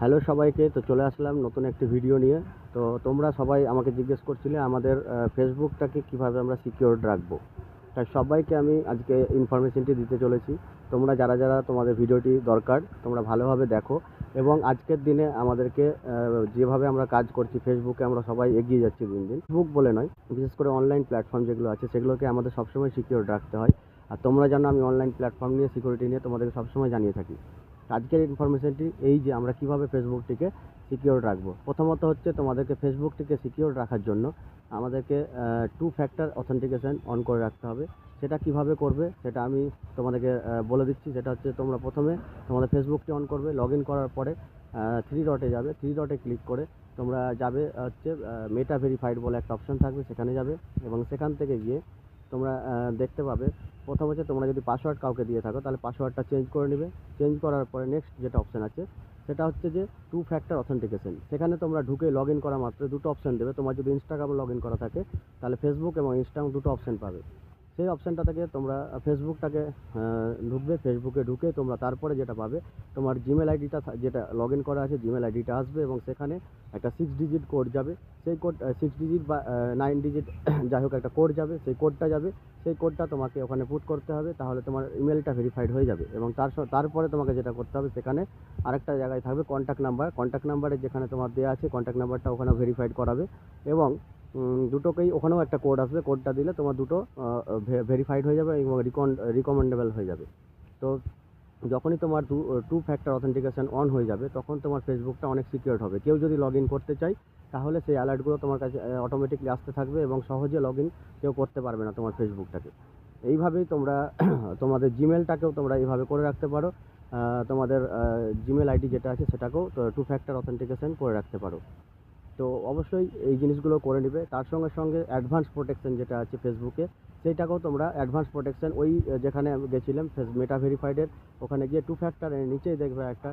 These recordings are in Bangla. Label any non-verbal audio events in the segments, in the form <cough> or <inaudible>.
হ্যালো সবাইকে, তো চলে আসলাম নতুন একটি ভিডিও নিয়ে। তো তোমরা সবাই আমাকে জিজ্ঞেস করছিলে আমাদের ফেসবুকটাকে কীভাবে আমরা সিকিউর রাখব। তাই সবাইকে আমি আজকে ইনফরমেশনটি দিতে চলেছি। তোমরা যারা যারা তোমাদের ভিডিওটি দরকার, তোমরা ভালোভাবে দেখো। এবং আজকের দিনে আমাদেরকে যেভাবে আমরা কাজ করছি ফেসবুকে আমরা সবাই এগিয়ে যাচ্ছি দিন দিন। ফেসবুক বলে নয়, বিশেষ করে অনলাইন প্ল্যাটফর্ম যেগুলো আছে, সেগুলোকে আমাদের সবসময় সিকিউর রাখতে হয়। আর তোমরা জানো আমি অনলাইন প্ল্যাটফর্ম নিয়ে সিকিউরিটি নিয়ে তোমাদেরকে সবসময় জানিয়ে থাকি। আজকের ইনফরমেশনটি এই যে আমরা কীভাবে ফেসবুকটিকে সিকিউর রাখব। প্রথমত হচ্ছে তোমাদেরকে ফেসবুকটিকে সিকিউর রাখার জন্য আমাদেরকে টু ফ্যাক্টর অথেন্টিকেশন অন করে রাখতে হবে। সেটা কীভাবে করবে সেটা আমি তোমাদেরকে বলে দিচ্ছি। সেটা হচ্ছে তোমরা প্রথমে তোমাদের ফেসবুকটি অন করবে। লগ ইন করার পরে থ্রি ডটে যাবে। থ্রি ডটে ক্লিক করে তোমরা যাবে হচ্ছে মেটা ভেরিফাইড বলে একটা অপশন থাকবে, সেখানে যাবে এবং সেখান থেকে গিয়ে তোমরা দেখতে পাবে। প্রথম হচ্ছে তোমরা যদি পাসওয়ার্ড কাউকে দিয়ে থাকো, তাহলে পাসওয়ার্ডটা চেঞ্জ করে নেবে। চেঞ্জ করার পরে নেক্সট যেটা অপশান আছে, সেটা হচ্ছে যে টু ফ্যাক্টর অথেন্টিকেশন সেখানে তোমরা ঢুকে লগ ইন করা মাত্র দুটো অপশান দেবে। তোমার যদি ইনস্টাগ্রামে লগ ইন করা থাকে, তাহলে ফেসবুক এবং ইনস্টাগ্রাম দুটো অপশান পাবে। সেই অপশানটা থেকে তোমরা ফেসবুকটাকে ঢুকবে, ফেসবুকে ঢুকে তোমরা তারপরে যেটা পাবে, তোমার জিমেল আইডিটা যেটা লগ ইন করা আছে জিমেল আইডিটা আসবে এবং সেখানে একটা সিক্স ডিজিট কোড যাবে। সেই কোড সিক্স ডিজিট বা নাইন ডিজিট <coughs> যাই হোক একটা কোড যাবে, সেই কোডটা যাবে। সেই কোডটা তোমাকে ওখানে পুট করতে হবে, তাহলে তোমার ইমেলটা ভেরিফাইড হয়ে যাবে এবং তার তারপরে তোমাকে যেটা করতে হবে, সেখানে আরেকটা জায়গায় থাকবে কন্ট্যাক্ট নাম্বার কন্ট্যাক্ট নাম্বারে যেখানে তোমার দেওয়া আছে কন্ট্যাক্ট নাম্বারটা ওখানে ভেরিফাইড করাবে এবং দুটোকেই ওখানেও একটা কোড আসবে। কোডটা দিলে তোমার দুটো ভেরিফাইড হয়ে যাবে এবং রিকমেন্ডেবল হয়ে যাবে। তো যখনই তোমার টু ফ্যাক্টর অথেন্টিকেশন অন হয়ে যাবে, তখন তোমার ফেসবুকটা অনেক সিকিউরড হবে। কেউ যদি লগ ইন করতে চায়, তাহলে সেই অ্যালার্টগুলো তোমার কাছে অটোমেটিকলি আসতে থাকবে এবং সহজে লগ ইন কেউ করতে পারবে না তোমার ফেসবুকটাকে এইভাবেই তোমরা <clears throat> তোমাদের জিমেলটাকেও তোমরা এইভাবে করে রাখতে পারো। তোমাদের জিমেল আইডি যেটা আছে, সেটাকেও টু ফ্যাক্টর অথেন্টিকেশন করে রাখতে পারো। তো অবশ্যই এই জিনিসগুলো করে নেবে। তার সঙ্গে সঙ্গে অ্যাডভান্স প্রোটেকশন যেটা আছে ফেসবুকে সেইটাকেও তোমরা অ্যাডভান্স প্রোটেকশন ওই যেখানে গেছিলাম মেটা ভেরিফাইডের ওখানে গিয়ে টু ফ্যাক্টরের নিচেই দেখবে একটা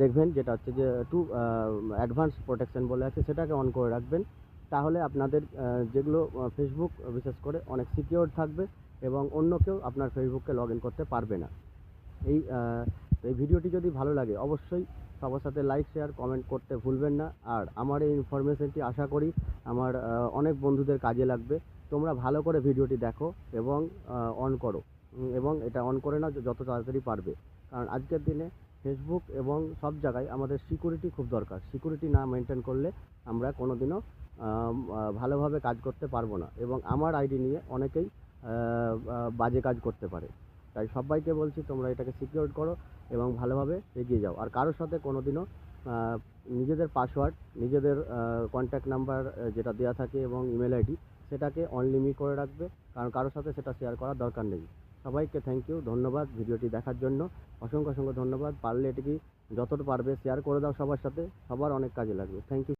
দেখবেন যেটা হচ্ছে যে টু অ্যাডভান্স প্রোটেকশন বলে আছে, সেটাকে অন করে রাখবেন। তাহলে আপনাদের যেগুলো ফেসবুক বিশেষ করে অনেক সিকিওর থাকবে এবং অন্য কেউ আপনার ফেসবুককে লগ ইন করতে পারবে না। এই আহ, এই ভিডিওটি যদি ভালো লাগে অবশ্যই সবার সাথে লাইক শেয়ার কমেন্ট করতে ভুলবেন না। আর আমার এই ইনফরমেশনটি আশা করি আমার অনেক বন্ধুদের কাজে লাগবে। তোমরা ভালো করে ভিডিওটি দেখো এবং অন করো। এবং এটা অন করে নাও যত তাড়াতাড়ি পারবে। কারণ আজকের দিনে ফেসবুক এবং সব জায়গায় আমাদের সিকিউরিটি খুব দরকার। সিকিউরিটি না মেনটেন করলে আমরা কোনো দিনও ভালোভাবে কাজ করতে পারব না। এবং আমার আইডি নিয়ে অনেকেই বাজে কাজ করতে পারে। তাই সবাইকে বলছি তোমরা এটাকে সিকিউর করো এবং ভালোভাবে এগিয়ে যাও। আর কারোর সাথে কোনো দিনও নিজেদের পাসওয়ার্ড নিজেদের কন্ট্যাক্ট নাম্বার যেটা দেওয়া থাকে এবং ইমেল আইডি সেটাকে অনলিমিট করে রাখবে। কারণ কারোর সাথে সেটা শেয়ার করার দরকার নেই। সবাইকে থ্যাংক ইউ ধন্যবাদ ভিডিওটি দেখার জন্য। অসংখ্য অসংখ্য ধন্যবাদ। পারলে এটিকে যতটা পারবে শেয়ার করে দাও সবার সাথে। সবার অনেক কাজে লাগবে। Thank you